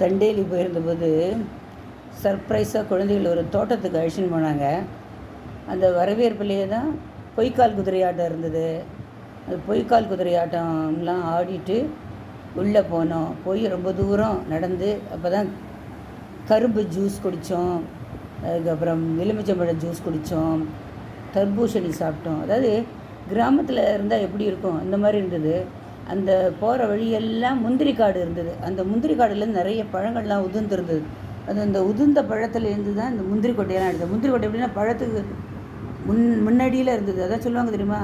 தண்டேலி போயிருந்தபோது சர்ப்ரைஸாக குழந்தைகள் ஒரு தோட்டத்துக்கு அழைச்சின்னு போனாங்க. அந்த வரவேற்புலேயே தான் பொய்க்கால் குதிரையாட்டம் இருந்தது. அந்த பொய்க்கால் குதிரையாட்டம்லாம் ஆடிட்டு உள்ளே போனோம். போய் ரொம்ப தூரம் நடந்து அப்போ தான் கரும்பு ஜூஸ் குடித்தோம் அதுக்கப்புறம் எலுமிச்சம்பழம் ஜூஸ் குடித்தோம் தர்பூசணி சாப்பிட்டோம். அதாவது கிராமத்தில் இருந்தால் எப்படி இருக்கும்? அந்த மாதிரி இருந்தது. அந்த போகிற வழியெல்லாம் முந்திரி காடு இருந்தது. அந்த முந்திரி காடுலேருந்து நிறைய பழங்கள்லாம் உதிர்ந்துருந்தது. அது அந்த உதிர்ந்த பழத்துலேருந்து தான் இந்த முந்திரி கொட்டையெல்லாம் எடுத்தது. முந்திரி கொட்டை எப்படின்னா பழத்துக்கு முன் முன்னாடியில் இருந்தது. அதான் சொல்லுவாங்க தெரியுமா?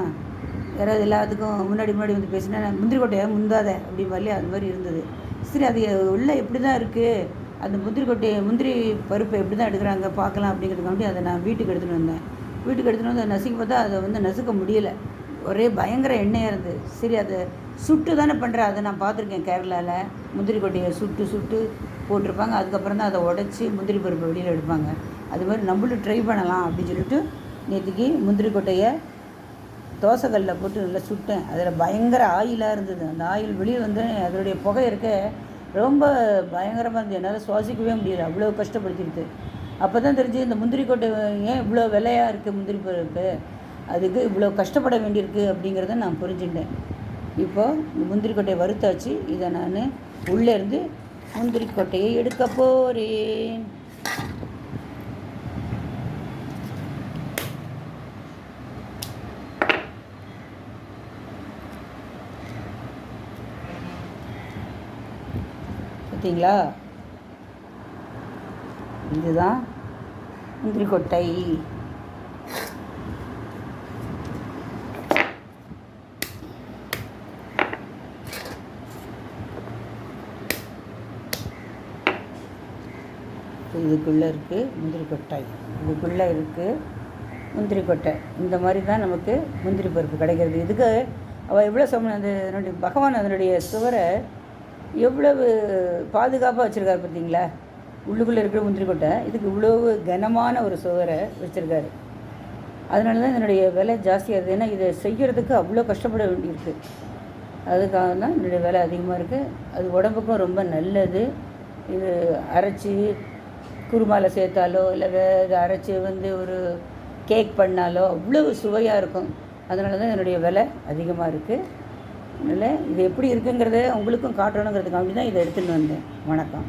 யாராவது எல்லாத்துக்கும் முன்னாடி முன்னாடி வந்து பேசினா முந்திரி கொட்டையை முந்தாத அப்படி வரலையே? அது மாதிரி இருந்தது. சரி அது உள்ளே எப்படி தான் இருக்குது அந்த முந்திரி கொட்டையை முந்திரி பருப்பை எப்படி தான் எடுக்கிறாங்க? பார்க்கலாம் அப்படிங்கிறதுக்காண்டி அதை நான் வீட்டுக்கு எடுத்துகிட்டு வந்தேன். வீட்டுக்கு எடுத்துகிட்டு வந்து அதை நசுக்கி பார்த்தா அதை வந்து நசுக்க முடியலை. ஒரே பயங்கர எண்ணெயாக இருந்தது. சரி அதை சுட்டு தானே பண்ணுறேன் அதை நான் பார்த்துருக்கேன் கேரளாவில் முந்திரி கொட்டையை சுட்டு சுட்டு போட்டிருப்பாங்க. அதுக்கப்புறம் தான் அதை உடச்சி முந்திரி பருப்பு வெளியில் எடுப்பாங்க. அது மாதிரி நம்மளும் ட்ரை பண்ணலாம் அப்படின்னு சொல்லிட்டு நேற்றுக்கு முந்திரி கொட்டையை தோசைக்கல்லில் போட்டு நல்லா சுட்டேன். அதில் பயங்கர ஆயிலாக இருந்தது. அந்த ஆயில் வெளியே வந்து அதனுடைய புகை இருக்க ரொம்ப பயங்கரமாக இருந்தது. என்னால் சுவாசிக்கவே முடியல. அவ்வளோ கஷ்டப்படுத்திடுது அப்போ தான் தெரிஞ்சு இந்த முந்திரி கொட்டை ஏன் இவ்வளோ விலையாக இருக்குது முந்திரி பருப்பு? அதுக்கு இவ்வளோ கஷ்டப்பட வேண்டியிருக்கு அப்படிங்கிறத நான் புரிஞ்சுட்டேன் இப்போ இந்த முந்திரி கொட்டையை வறுத்தாச்சு. இதை நான் உள்ளேருந்து முந்திரி கொட்டையை எடுக்க போகிறேன் பார்த்தீங்களா? இதுதான் முந்திரி கொட்டை இதுக்குள்ளே இருக்குது முந்திரி கொட்டை. இதுக்குள்ளே இருக்குது முந்திரி கொட்டை. இந்த மாதிரி தான் நமக்கு முந்திரி பருப்பு கிடைக்கிறது. இதுக்கு அவள் எவ்வளோ சம அந்த அதனுடைய பகவான் அதனுடைய சுவரை எவ்வளவு பாதுகாப்பாக வச்சுருக்காரு பார்த்தீங்களா? உள்ளுக்குள்ளே இருக்கிற முந்திரி கொட்டை இதுக்கு இவ்வளவு கனமான ஒரு சுவரை வச்சுருக்காரு. அதனால தான் இதனுடைய விலை இருக்குது ஏன்னா இதை செய்கிறதுக்கு அவ்வளோ கஷ்டப்பட வேண்டியிருக்கு. அதுக்காக தான் இதனுடைய விலை அதிகமாக இருக்குது அது உடம்புக்கும் ரொம்ப நல்லது. இது அரைச்சி குருமாவில் சேர்த்தாலோ இல்லை வேறு அரைச்சி வந்து ஒரு கேக் பண்ணாலோ அவ்வளோ சுவையாக இருக்கும். அதனால தான் இதனுடைய விலை அதிகமாக இருக்குது அதனால் இது எப்படி இருக்குங்கிறத உங்களுக்கும் காட்டணுங்கிறதுக்காண்டி தான் இதை எடுத்துகிட்டு வந்தேன். வணக்கம்.